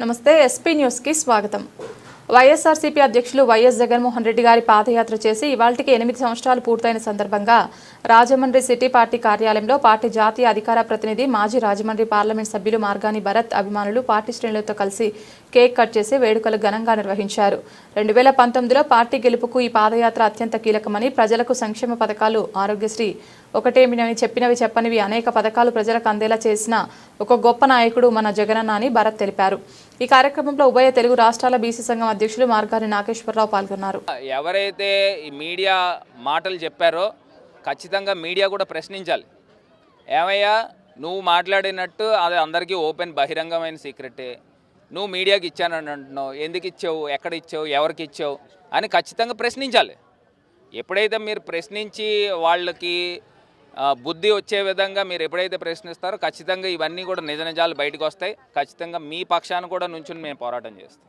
నమస్తే ఎస్పీ న్యూస్కి స్వాగతం. వైఎస్ఆర్సీపీ అధ్యక్షులు వైఎస్ జగన్మోహన్ రెడ్డి గారి పాదయాత్ర చేసి ఇవాళకి ఎనిమిది సంవత్సరాలు పూర్తయిన సందర్భంగా రాజమండ్రి సిటీ పార్టీ కార్యాలయంలో పార్టీ జాతీయ అధికార ప్రతినిధి మాజీ రాజమండ్రి పార్లమెంట్ సభ్యులు మార్గాని భరత్ అభిమానులు పార్టీ శ్రేణులతో కలిసి కేక్ కట్ చేసి వేడుకలు ఘనంగా నిర్వహించారు. రెండు వేల పంతొమ్మిదిలో పార్టీ గెలుపుకు ఈ పాదయాత్ర అత్యంత కీలకమని ప్రజలకు సంక్షేమ పథకాలు ఆరోగ్యశ్రీ ఒకటేమినని చెప్పినవి చెప్పనివి అనేక పథకాలు ప్రజలకు అందేలా చేసిన ఒక గొప్ప నాయకుడు మన జగనన్న అని భరత్ తెలిపారు. ఈ కార్యక్రమంలో ఉభయ తెలుగు రాష్ట్రాల బీసీ సంఘం అధ్యక్షులు మార్గారి నాగేశ్వరరావు పాల్గొన్నారు. ఎవరైతే ఈ మీడియా మాటలు చెప్పారో ఖచ్చితంగా మీడియా కూడా ప్రశ్నించాలి. ఏమయ్యా నువ్వు మాట్లాడినట్టు అది అందరికీ ఓపెన్ బహిరంగమైన సీక్రెటే. నువ్వు మీడియాకి ఇచ్చానని అంటున్నావు. ఎందుకు ఇచ్చావు? ఎక్కడ ఇచ్చావు? ఎవరికి ఇచ్చావు? అని ఖచ్చితంగా ప్రశ్నించాలి. ఎప్పుడైతే మీరు ప్రశ్నించి వాళ్ళకి బుద్ధి వచ్చే విధంగా మీరు ఎప్పుడైతే ప్రశ్నిస్తారో ఖచ్చితంగా ఇవన్నీ కూడా నిజ నిజాలు బయటకు వస్తాయి. ఖచ్చితంగా మీ పక్షాన్ని కూడా నుంచుని మేము పోరాటం చేస్తాం.